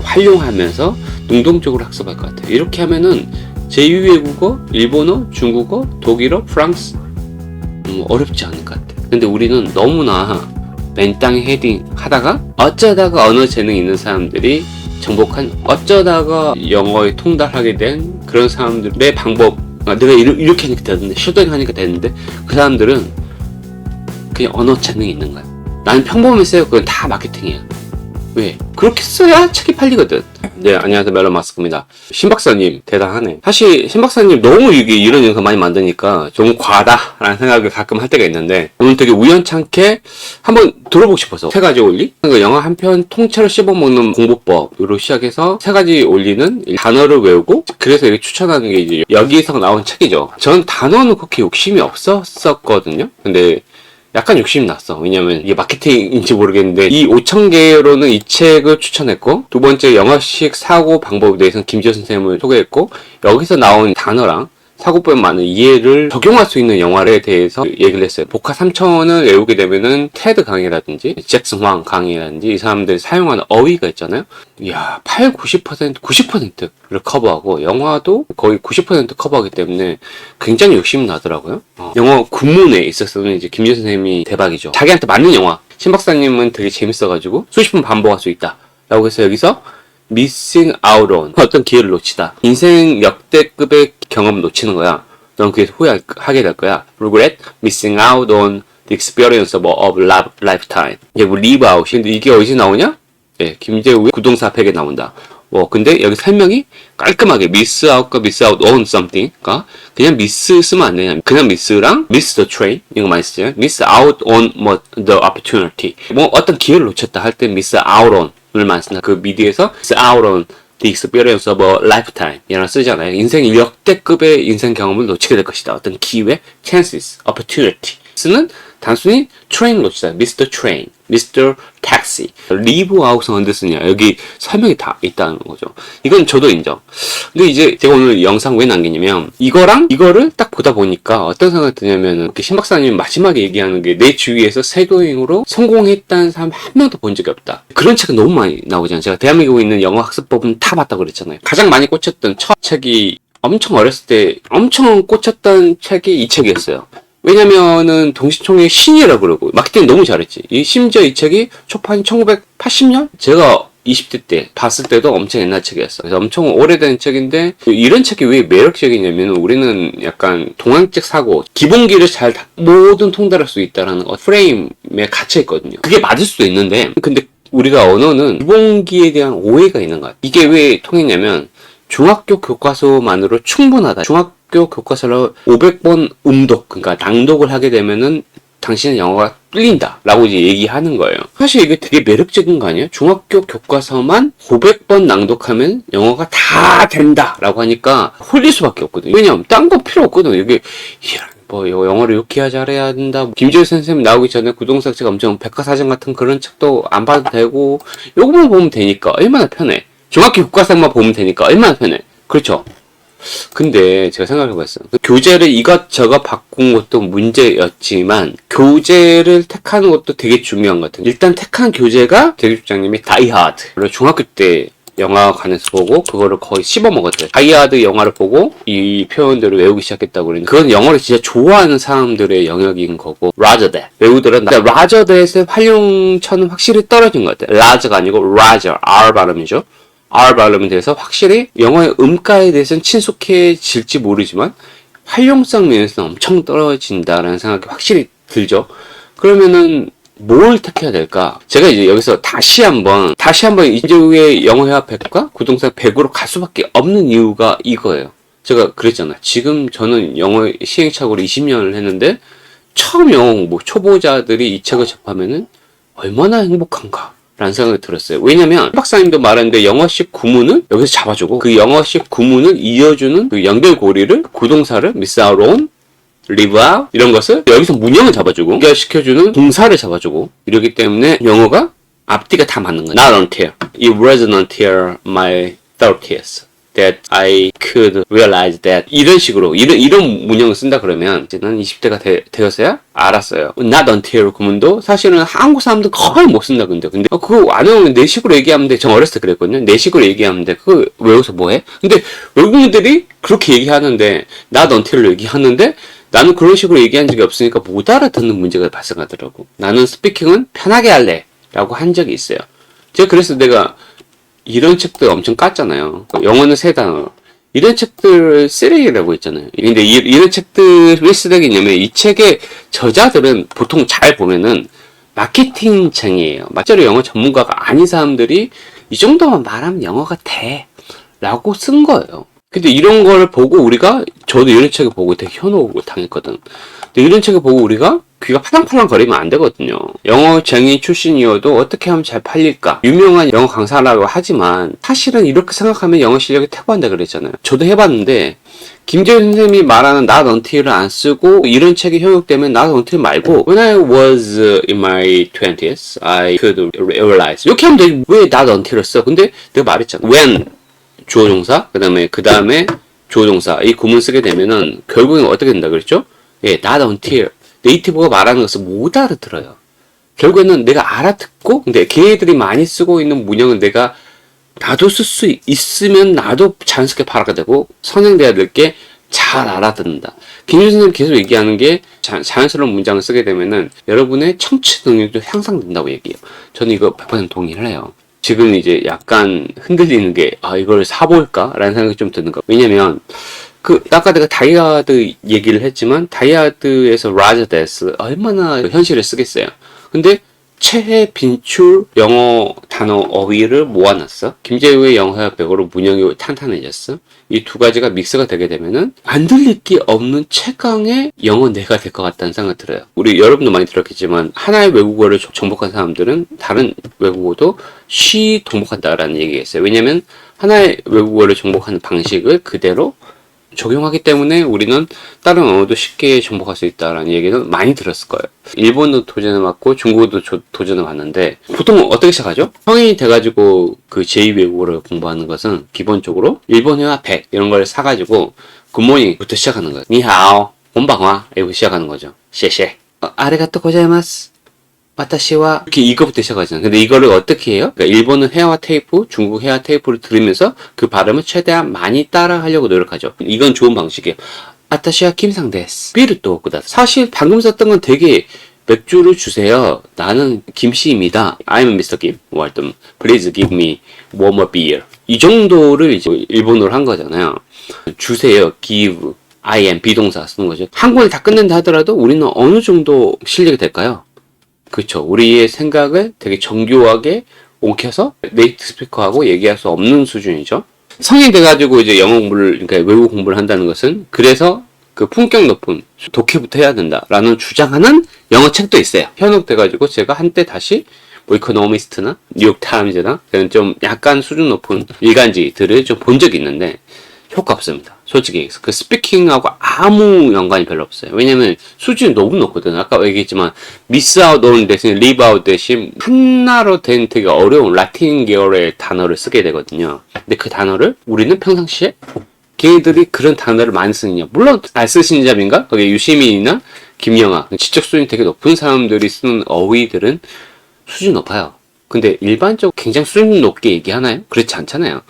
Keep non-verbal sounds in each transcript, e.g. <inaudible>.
활용하면서 능동적으로 학습할 것 같아요. 이렇게 하면은 제2외국어, 일본어, 중국어, 독일어, 프랑스 음, 어렵지 않을 것 같아. 근데 우리는 너무나 맨땅에 헤딩 하다가 어쩌다가 언어 재능 있는 사람들이 정복한 어쩌다가 영어에 통달하게 된 그런 사람들의 방법 아, 내가 이렇게 하니까 되는데 셔도잉 하니까 되는데 그 사람들은 그냥 언어 재능이 있는 거야 나는 평범했어요 그건 다 마케팅이야 왜? 그렇게 써야 책이 팔리거든. 네, 안녕하세요. 멜론 마스크입니다. 신 박사님, 대단하네. 사실, 신 박사님 너무 이게 이런 영상 많이 만드니까 좀 과하다라는 생각을 가끔 할 때가 있는데, 오늘 되게 우연찮게 한번 들어보고 싶어서 세 가지 원리? 그러니까 영화 한 편 통째로 씹어먹는 공부법으로 시작해서 세 가지 원리는 단어를 외우고, 그래서 이렇게 추천하는 게 이제 여기서 나온 책이죠. 전 단어는 그렇게 욕심이 없었었거든요. 근데 약간 욕심이 났어. 왜냐면 이게 마케팅인지 모르겠는데 이 5천 개로는 이 책을 추천했고 두 번째 영어식 사고 방법에 대해서는 김지호 선생님을 소개했고 여기서 나온 단어랑 사고법에 많은 이해를 적용할 수 있는 영화에 대해서 얘기를 했어요. 복화 3천을 외우게 되면은 테드 강의라든지 잭슨 황 강의라든지 이 사람들이 사용하는 어휘가 있잖아요. 이야, 8, 90%, 90%를 커버하고 영화도 거의 90% 커버하기 때문에 굉장히 욕심이 나더라고요. 어, 영어 군문에 있어서는 이제 김재 선생님이 대박이죠. 자기한테 맞는 영화. 신 박사님은 되게 재밌어가지고 수십 번 반복할 수 있다. 라고 해서 여기서 missing out on 어떤 기회를 놓치다. 인생 역대급의 경험을 놓치는 거야. 넌 그래서 후회하게 될 거야. regret missing out on the experience of, of life- lifetime. 이게 뭐 live out. 근데 이게 어디서 나오냐? 예, 김재우의 구동사 팩에 나온다. 뭐 근데 여기 설명이 깔끔하게 miss out과 miss out on something. 그러니까 그냥 miss 쓰면 안 되냐. 그냥 miss랑 miss the train 이거 많이 쓰죠. miss out on 뭐 the opportunity. 뭐 어떤 기회를 놓쳤다 할 때 miss out on 을 많이 쓴다. 그 미디에서 on the experience of a lifetime 이라고 쓰잖아요. 인생 역대급의 인생 경험을 놓치게 될 것이다. 어떤 기회, chances, opportunity. 쓰는 단순히 train 놓치다. Mr. Train, Mr. Taxi. leave out은 언제 쓰냐. 여기 설명이 다 있다는 거죠. 이건 저도 인정. 근데 이제 제가 오늘 영상 왜 남기냐면 이거랑 이거를 딱 보다 보니까 어떤 생각이 드냐면은 그 신박사님 마지막에 얘기하는 게 내 주위에서 세도잉으로 성공했다는 사람 한 명도 본 적이 없다. 그런 책은 너무 많이 나오잖아요. 제가 대한민국에 있는 영어 학습법은 다 봤다고 그랬잖아요. 가장 많이 꽂혔던 첫 책이 엄청 어렸을 때 엄청 꽂혔던 책이 이 책이었어요. 왜냐면은 동시총의 신이라고 그러고 마케팅 너무 잘했지. 이 심지어 이 책이 초판 1980년? 제가 20대 때 봤을 때도 엄청 옛날 책이었어. 그래서 엄청 오래된 책인데 이런 책이 왜 매력적이냐면 우리는 약간 동양적 사고 기본기를 잘 다- 모든 통달할 수 있다라는 어, 프레임에 갇혀 있거든요. 그게 맞을 수도 있는데 근데 우리가 언어는 기본기에 대한 오해가 있는 것 같아. 이게 왜 통했냐면 중학교 교과서만으로 충분하다. 중학교 교과서로 500번 음독, 그러니까 낭독을 하게 되면은 당신은 영어가 뚫린다. 라고 이제 얘기하는 거예요. 사실 이게 되게 매력적인 거 아니에요? 중학교 교과서만 500번 낭독하면 영어가 다 된다. 라고 하니까 홀릴 수밖에 없거든요. 왜냐면 딴 거 필요 없거든요. 이게, 뭐 영어를 해야 잘해야 된다. 김지호 선생님 나오기 전에 구동석 씨가 엄청 백과사전 같은 그런 책도 안 봐도 되고 요것만 보면 되니까 얼마나 편해. 중학교 교과서만 보면 되니까 얼마나 편해. 그렇죠? 근데 제가 생각해봤어요. 그 교재를 이것저것 바꾼 것도 문제였지만 교재를 택하는 것도 되게 중요한 것 같아요. 일단 택한 교재가 대교장님이 다이하드. 그리고 중학교 때 영화관에서 보고 그거를 거의 씹어 먹었대요. 다이하드 영화를 보고 이 표현들을 외우기 시작했다고 그러는데 그건 영어를 진짜 좋아하는 사람들의 영역인 거고 라저댓 외우들은 라저댓의 활용처는 확실히 떨어진 것 같아요. 라저가 아니고 라저 R 발음이죠. R 발음에 대해서 확실히 영어의 음가에 대해서는 친숙해질지 모르지만 활용성 면에서는 엄청 떨어진다라는 생각이 확실히 들죠. 그러면은 뭘 택해야 될까? 제가 이제 여기서 다시 한번 다시 한번 이재우의 영어회화 100과 구동사 100으로 갈 수밖에 없는 이유가 이거예요. 제가 그랬잖아요. 지금 저는 영어 시행착오를 20년을 했는데 처음 영어 공부 초보자들이 이 책을 접하면은 얼마나 행복한가. 라는 생각이 들었어요. 왜냐면 박사님도 말했는데 영어식 구문을 여기서 잡아주고 그 영어식 구문을 이어주는 그 연결고리를 구동사를 miss live out 이런 것을 여기서 문형을 잡아주고 연결시켜주는 동사를 잡아주고 이러기 때문에 영어가 앞뒤가 다 맞는 거예요. Not until it wasn't until my 30th that I could realize that 이런 식으로 이런 이런 문형을 쓴다 그러면 이제는 20대가 되, 되었어야 알았어요. not until 구문도 사실은 한국 사람들 거의 못 쓴다 근데 근데 어, 그거 안 외우면 내 식으로 얘기하면 돼. 저 어렸을 때 그랬거든요. 내 식으로 얘기하면 돼. 그거 외워서 뭐해? 근데 외국인들이 그렇게 얘기하는데 not until로 얘기하는데 나는 그런 식으로 얘기한 적이 없으니까 못 알아듣는 문제가 발생하더라고. 나는 스피킹은 편하게 할래. 라고 한 적이 있어요. 제가 그래서 내가 이런 책들 엄청 깠잖아요. 영어는 세 단어. 이런 책들 쓰레기라고 했잖아요. 근데 이, 이런 책들이 왜 쓰레기냐면 이 책의 저자들은 보통 잘 보면은 마케팅쟁이에요. 맞자로 영어 전문가가 아닌 사람들이 이 정도만 말하면 영어가 돼. 라고 쓴 거예요. 근데 이런 걸 보고 우리가 저도 이런 책을 보고 되게 현혹을 당했거든. 이런 책을 보고 우리가 귀가 파랑파랑 거리면 안 되거든요. 영어쟁이 출신이어도 어떻게 하면 잘 팔릴까? 유명한 영어 강사라고 하지만 사실은 이렇게 생각하면 영어 실력이 퇴보한다 그랬잖아요. 저도 해봤는데 김재현 선생님이 말하는 not until을 안 쓰고 이런 책이 현혹되면 not until 말고 When I was in my 20s, I could realize 이렇게 하면 되지 왜 not until을 써? 근데 내가 말했잖아. When 주어 동사, 그 다음에, 그 다음에 주어 동사, 이 구문 쓰게 되면은 결국엔 어떻게 된다 그랬죠? 예, not until. 네이티브가 말하는 것을 못 알아들어요. 결국에는 내가 알아듣고, 근데 걔네들이 많이 쓰고 있는 문형은 내가 나도 쓸 수 있으면 나도 자연스럽게 발화가 되고 선행돼야 될 게 잘 알아듣는다. 김준 선생님 계속 얘기하는 게 자, 자연스러운 문장을 쓰게 되면은 여러분의 청취 능력도 향상된다고 얘기해요. 저는 이거 100% 동의를 해요. 지금 이제 약간 흔들리는 게, 아, 이걸 사볼까? 라는 생각이 좀 드는 거. 왜냐면, 그, 아까 내가 다이아드 얘기를 했지만, 다이아드에서 라저데스, 얼마나 현실에 쓰겠어요. 근데, 최애 빈출 영어 단어 어휘를 모아놨어. 김재우의 영어학 백으로 문형이 탄탄해졌어. 이 두 가지가 믹스가 되게 되면은 안 들릴 게 없는 최강의 영어 내가 될 것 같다는 생각이 들어요. 우리 여러분도 많이 들었겠지만 하나의 외국어를 정복한 사람들은 다른 외국어도 쉬 동복한다라는 얘기가 있어요. 왜냐면 하나의 외국어를 정복하는 방식을 그대로 적용하기 때문에 우리는 다른 언어도 쉽게 정복할 수 있다라는 얘기는 많이 들었을 거예요. 일본도 도전해 봤고 중국어도 조- 도전해 봤는데 보통 어떻게 시작하죠? 성인이 돼가지고 그 제2외국어를 공부하는 것은 기본적으로 일본어와 백 이런 걸 사가지고 굿모닝부터 시작하는 거예요. 니하오, 본방와 이거 시작하는 거죠. 셰셰. 어, 아리가또 고자이마스. 와타시와 이렇게 이거부터 시작하잖아요. 근데 이거를 어떻게 해요? 그러니까 일본은 회화 테이프, 중국 회화 테이프를 들으면서 그 발음을 최대한 많이 따라 하려고 노력하죠. 이건 좋은 방식이에요. 아타시와 김상데스. 비를 또 oku다. 사실 방금 썼던 건 되게 맥주를 주세요. 나는 김씨입니다. I'm Mr. Kim. 뭐 하여튼 Please give me more beer. 이 정도를 이제 일본어로 한 거잖아요. 주세요. give. I am 비동사 쓰는 거죠. 한국을 다 끝낸다 하더라도 우리는 어느 정도 실력이 될까요? 그렇죠. 우리의 생각을 되게 정교하게 옮겨서 네이트 스피커하고 얘기할 수 없는 수준이죠. 성인 돼가지고 이제 영어 공부를, 그러니까 외국 공부를 한다는 것은 그래서 그 품격 높은 독해부터 해야 된다라는 주장하는 영어 책도 있어요. 현혹돼가지고 제가 한때 다시 뭐 이코노미스트나 뉴욕 타임즈나 그런 좀 약간 수준 높은 일간지들을 좀 본 적이 있는데 효과 없습니다. 솔직히. 그 스피킹하고 아무 연관이 별로 없어요. 왜냐면 수준이 너무 높거든. 아까 얘기했지만 미스 아웃 온 대신 리브 아웃 대신 하나로 된 되게 어려운 라틴 계열의 단어를 쓰게 되거든요. 근데 그 단어를 우리는 평상시에 걔네들이 그런 단어를 많이 쓰느냐. 물론 잘 쓰시는 점인가? 거기 유시민이나 김영아 지적 수준이 되게 높은 사람들이 쓰는 어휘들은 수준이 높아요. 근데 일반적으로 굉장히 수준 높게 얘기하나요? 그렇지 않잖아요.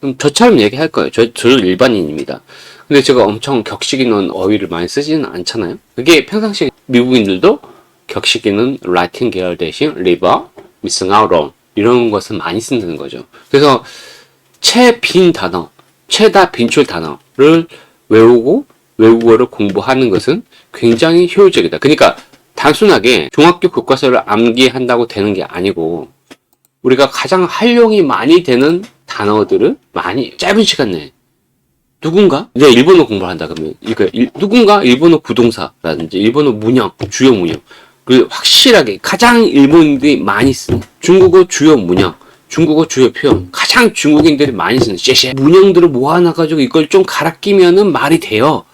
그럼 저처럼 얘기할 거예요. 저, 저도 일반인입니다. 근데 제가 엄청 격식 있는 어휘를 많이 쓰지는 않잖아요. 그게 평상시 미국인들도 격식 있는 라틴 계열 대신 리버, on 이런 것을 많이 쓴다는 거죠. 그래서 최빈 단어, 최다 빈출 단어를 외우고 외국어를 공부하는 것은 굉장히 효율적이다. 그러니까 단순하게 중학교 교과서를 암기한다고 되는 게 아니고 우리가 가장 활용이 많이 되는 단어들을 많이 짧은 시간 내에 누군가 이제 일본어 공부를 한다 그러면 이거 일- 누군가 일본어 부동사라든지 일본어 문형 주요 문형 그 확실하게 가장 일본인들이 많이 쓰는 중국어 주요 문형 중국어 주요 표현 가장 중국인들이 많이 쓰는 쉐쉐 문형들을 모아놔가지고 이걸 좀 갈아 끼면은 말이 돼요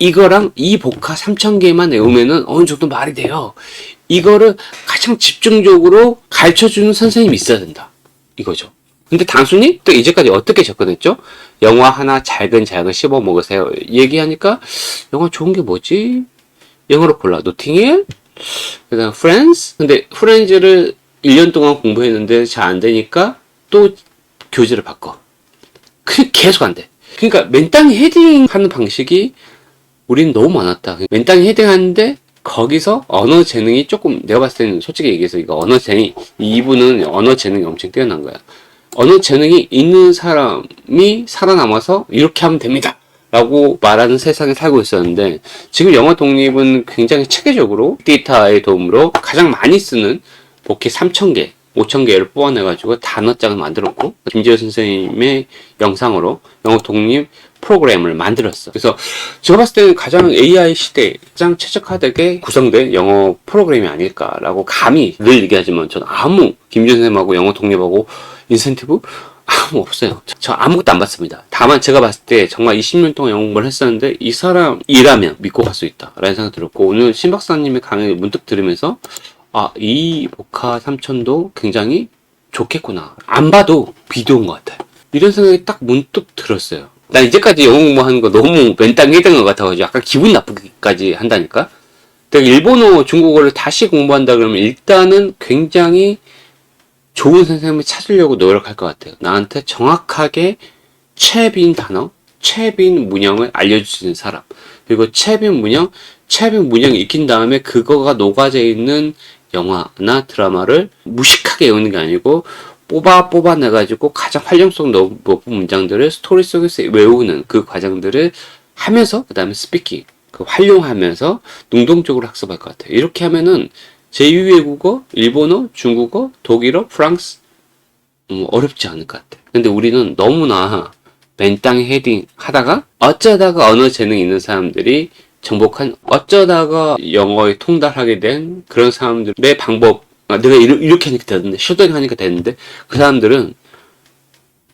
이거랑 이 복화 3,000개만 외우면은 어느 정도 말이 돼요. 이거를 가장 집중적으로 가르쳐 주는 선생님이 있어야 된다. 이거죠. 근데 단순히 또 이제까지 어떻게 접근했죠? 영화 하나 잘근잘근 씹어 먹으세요. 얘기하니까 영화 좋은 게 뭐지? 영어로 골라. 노팅힐, 그다음 프렌즈. 근데 프렌즈를 1년 동안 공부했는데 잘 안 되니까 또 교재를 바꿔. 그 계속 안 돼. 그러니까 맨땅에 헤딩하는 방식이 우리는 너무 많았다. 맨땅에 헤딩하는데 거기서 언어 재능이 조금 내가 봤을 때는 솔직히 얘기해서 이거 언어 재능이 이분은 언어 재능이 엄청 뛰어난 거야. 언어 재능이 있는 사람이 살아남아서 이렇게 하면 됩니다. 라고 말하는 세상에 살고 있었는데 지금 영어 독립은 굉장히 체계적으로 데이터의 도움으로 가장 많이 쓰는 복귀 3,000개, 5,000개를 뽑아내가지고 단어장을 만들었고 김지호 선생님의 영상으로 영어 독립 프로그램을 만들었어. 그래서 제가 봤을 때는 가장 AI 시대에 가장 최적화되게 구성된 영어 프로그램이 아닐까라고 감히 늘 얘기하지만 저는 아무 김지호 선생님하고 영어 독립하고 인센티브 <laughs> 아무 없어요. 저, 저 아무것도 안 받습니다. 다만 제가 봤을 때 정말 20년 동안 영어 공부를 했었는데 이 사람 일하면 믿고 갈 수 있다. 라는 생각 들었고 오늘 신 박사님의 강의 문득 들으면서 아, 이 복화 삼천도 굉장히 좋겠구나. 안 봐도 비디오인 것 같아요. 이런 생각이 딱 문득 들었어요. 나 이제까지 영어 공부하는 거 너무 맨땅에 해된 것 같아가지고 약간 기분 나쁘기까지 한다니까? 내가 일본어, 중국어를 다시 공부한다 그러면 일단은 굉장히 좋은 선생님을 찾으려고 노력할 것 같아요. 나한테 정확하게 채빈 단어, 채빈 문형을 알려줄 수 있는 사람. 그리고 채빈 문형, 채빈 문형이 익힌 다음에 그거가 녹아져 있는 영화나 드라마를 무식하게 외우는 게 아니고 뽑아 뽑아 내가지고 가장 활용성 높은 문장들을 스토리 속에서 외우는 그 과정들을 하면서 그 다음에 스피킹 그 활용하면서 능동적으로 학습할 것 같아요. 이렇게 하면은 제2외 국어, 일본어, 중국어, 독일어, 프랑스 음, 어렵지 않을 것 같아. 근데 우리는 너무나 맨땅에 헤딩 하다가 어쩌다가 언어 재능 있는 사람들이 정복한 어쩌다가 영어에 통달하게 된 그런 사람들의 방법 아, 내가 이렇게 하니까 되는데 셔도링 하니까 되는데 그 사람들은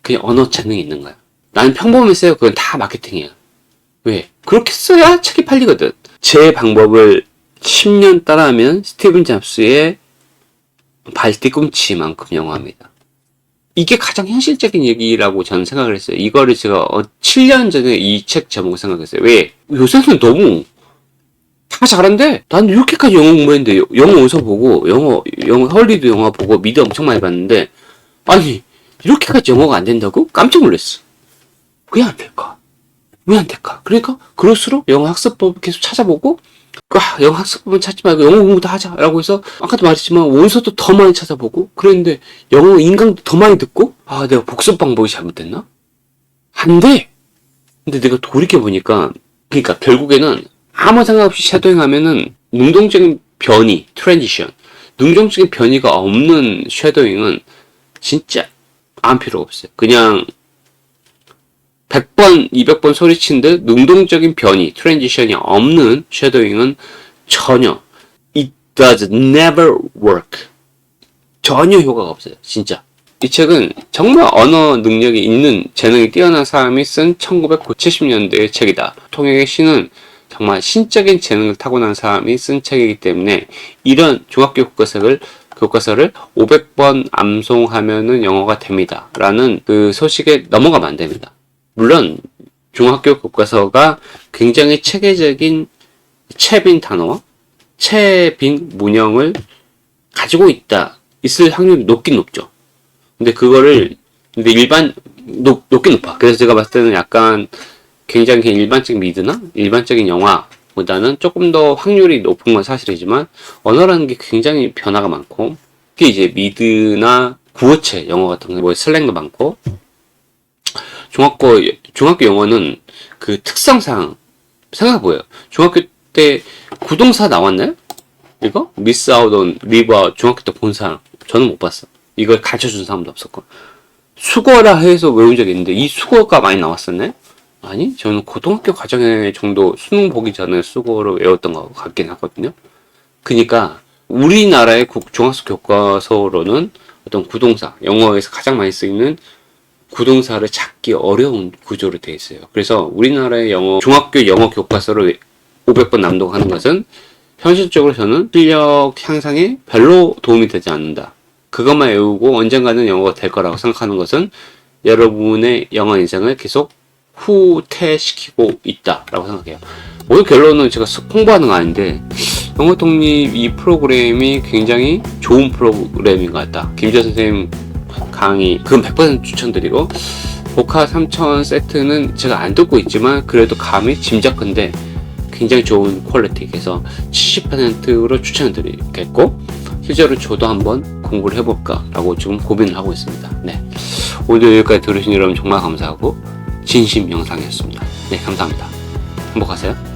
그냥 언어 재능이 있는 거야. 나는 평범했어요. 그건 다 마케팅이야. 왜? 그렇게 써야 책이 팔리거든. 제 방법을 10년 따라하면 스티븐 잡스의 발 뒤꿈치만큼 영어합니다. 이게 가장 현실적인 얘기라고 저는 생각을 했어요. 이거를 제가 7년 전에 이 책 제목을 생각했어요. 왜? 요새는 너무 다 잘한데 난 이렇게까지 영어 공부했는데 영어 어디서 보고 영어 영어 헐리도 영화 보고 미드 엄청 많이 봤는데 아니 이렇게까지 영어가 안 된다고 깜짝 놀랐어. 왜 안 될까? 왜 안 될까? 그러니까 그럴수록 영어 학습법 계속 찾아보고 아, 영어 학습법은 찾지 말고 영어 공부도 하자라고 해서 아까도 말했지만 원서도 더 많이 찾아보고 그랬는데 영어 인강도 더 많이 듣고 아 내가 복습 방법이 잘못됐나? 안 돼. 근데 내가 돌이켜 보니까 그러니까 결국에는 아무 생각 없이 쉐도잉하면은 능동적인 변이 트랜지션 능동적인 변이가 없는 쉐도잉은 진짜 안 필요 없어요. 그냥 100번, 200번 소리친 듯 능동적인 변이, 트랜지션이 없는 쉐도잉은 전혀 it does never work. 전혀 효과가 없어요. 진짜. 이 책은 정말 언어 능력이 있는 재능이 뛰어난 사람이 쓴 1970년대의 책이다. 통역의 시는 정말 신적인 재능을 타고난 사람이 쓴 책이기 때문에 이런 중학교 교과서를 교과서를 500번 암송하면은 영어가 됩니다. 라는 그 소식에 넘어가면 안 됩니다. 물론 중학교 교과서가 굉장히 체계적인 채빈 단어, 채빈 문형을 가지고 있다. 있을 확률이 높긴 높죠. 근데 그거를 근데 일반 높, 높긴 높아. 그래서 제가 봤을 때는 약간 굉장히 일반적인 미드나 일반적인 영화보다는 조금 더 확률이 높은 건 사실이지만 언어라는 게 굉장히 변화가 많고 특히 이제 미드나 구어체 영어 같은 거, 뭐 슬랭도 많고 중학교 중학교 영어는 그 특성상 생각해 보여요. 중학교 때 구동사 나왔나요? 이거? 미스 아웃 온 리버 중학교 때 본 사람 저는 못 봤어. 이걸 가르쳐 준 사람도 없었고 수거라 해서 외운 적이 있는데 이 수거가 많이 나왔었네? 아니 저는 고등학교 과정에 정도 수능 보기 전에 수거를 외웠던 것 같긴 하거든요. 그니까 우리나라의 국- 중학교 교과서로는 어떤 구동사 영어에서 가장 많이 쓰이는 구동사를 찾기 어려운 구조로 되어 있어요. 그래서 우리나라의 영어 중학교 영어 교과서를 500번 낭독하는 것은 현실적으로 저는 실력 향상에 별로 도움이 되지 않는다. 그것만 외우고 언젠가는 영어가 될 거라고 생각하는 것은 여러분의 영어 인생을 계속 후퇴시키고 있다라고 생각해요. 오늘 결론은 제가 쓱 홍보하는 거 아닌데 영어 독립 이 프로그램이 굉장히 좋은 프로그램인 것 같다. 김재 선생님 강의 그건 100% 추천드리고 보카 3000 세트는 제가 안 듣고 있지만 그래도 감이 짐작컨대 굉장히 좋은 퀄리티. 그래서 70%로 추천드리겠고 실제로 저도 한번 공부를 해볼까 라고 지금 고민을 하고 있습니다. 네. 오늘 여기까지 들으신 여러분 정말 감사하고 진심 영상이었습니다. 네 감사합니다. 행복하세요